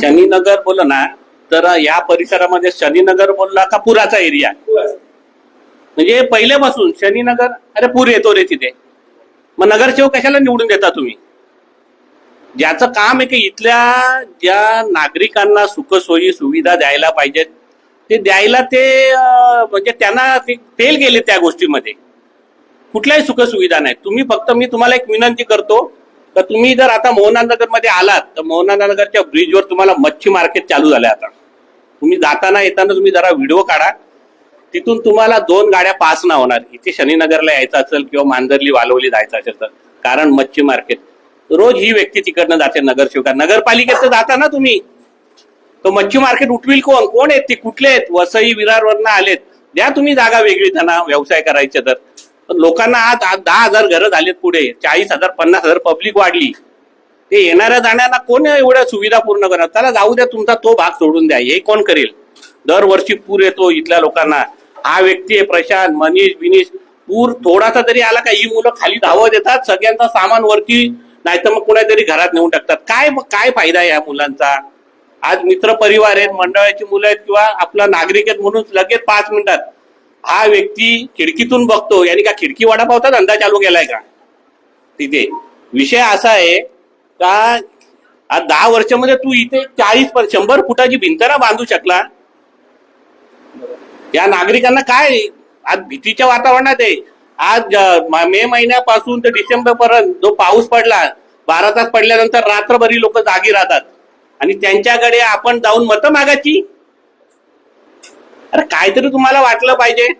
शनीनगर बोल ना तर या परिसरामध्ये शनीनगर बोलला का पुराचा एरिया म्हणजे पहिल्यापासून शनीनगर अरे पूर येतो रे तिथे. मग नगरसेवक कशाला निवडून देता तुम्ही? ज्याचं काम आहे की इथल्या ज्या नागरिकांना सुखसोयी सुविधा द्यायला पाहिजेत ते द्यायला ते म्हणजे त्यांना ते फेल गेले त्या गोष्टीमध्ये. कुठल्याही सुखसुविधा नाही तुम्ही फक्त मी तुम्हाला एक विनंती करतो तर तुम्ही जर आता मोहनानगरमध्ये आलात तर मोहनानगरच्या ब्रिजवर तुम्हाला मच्छी मार्केट चालू झालं आता. तुम्ही जाताना येताना तुम्ही जरा व्हिडिओ काढा. तिथून तुम्हाला दोन गाड्या पास ना होणार. इथे शनीनगरला यायचं असेल किंवा मांजरली वालवली जायचं असेल तर. कारण मच्छी मार्केट रोज ही व्यक्ती तिकडनं जाते नगरसेवका. नगरपालिकेत तर जाता ना तुम्ही. तो मच्छी मार्केट उठवील कोण? कोण आहेत ते? कुठले आहेत? वसई विरारवरनं आलेत. द्या तुम्ही जागा वेगळी त्यांना व्यवसाय करायचे तर. लोकांना आज दहा हजार घरं झालेत पुढे चाळीस हजार पन्नास हजार पब्लिक वाढली. ते येणाऱ्या जाण्याला कोण एवढ्या सुविधा पूर्ण करणार? त्याला जाऊ द्या तुमचा तो भाग सोडून द्या. हे कोण करेल? दरवर्षी पूर येतो इथल्या लोकांना. हा व्यक्ती आहे प्रशांत मनीष बिनीश पूर थोडासा तरी आला का ही मुलं खाली धावत येतात सगळ्यांचा सामान वरती नाहीतर मग कुणातरी घरात नेऊन टाकतात. काय काय फायदा आहे या मुलांचा? आज मित्र परिवार आहेत मंडळाची मुलं आहेत किंवा आपला नागरिक आहेत म्हणून लगेच पाच मिनिटात. हा व्यक्ती खिडकीतून बघतो यांनी का खिडकी वडापावचा धंदा चालू केलाय का? तिथे. विषय असा आहे का आज दहा वर्षामध्ये तू इथे चाळीस पर शंभर फुटाची भिंत ना बांधू शकला. या नागरिकांना काय आज भीतीच्या वातावरणात आहे. आज मे महिन्यापासून ते डिसेंबर पर्यंत जो पाऊस पडला बारा तास पडल्यानंतर रात्रभरी लोक जागी राहतात. आणि त्यांच्याकडे आपण जाऊन मतं मागायची? अरे काहीतरी तुम्हाला वाटलं पाहिजे.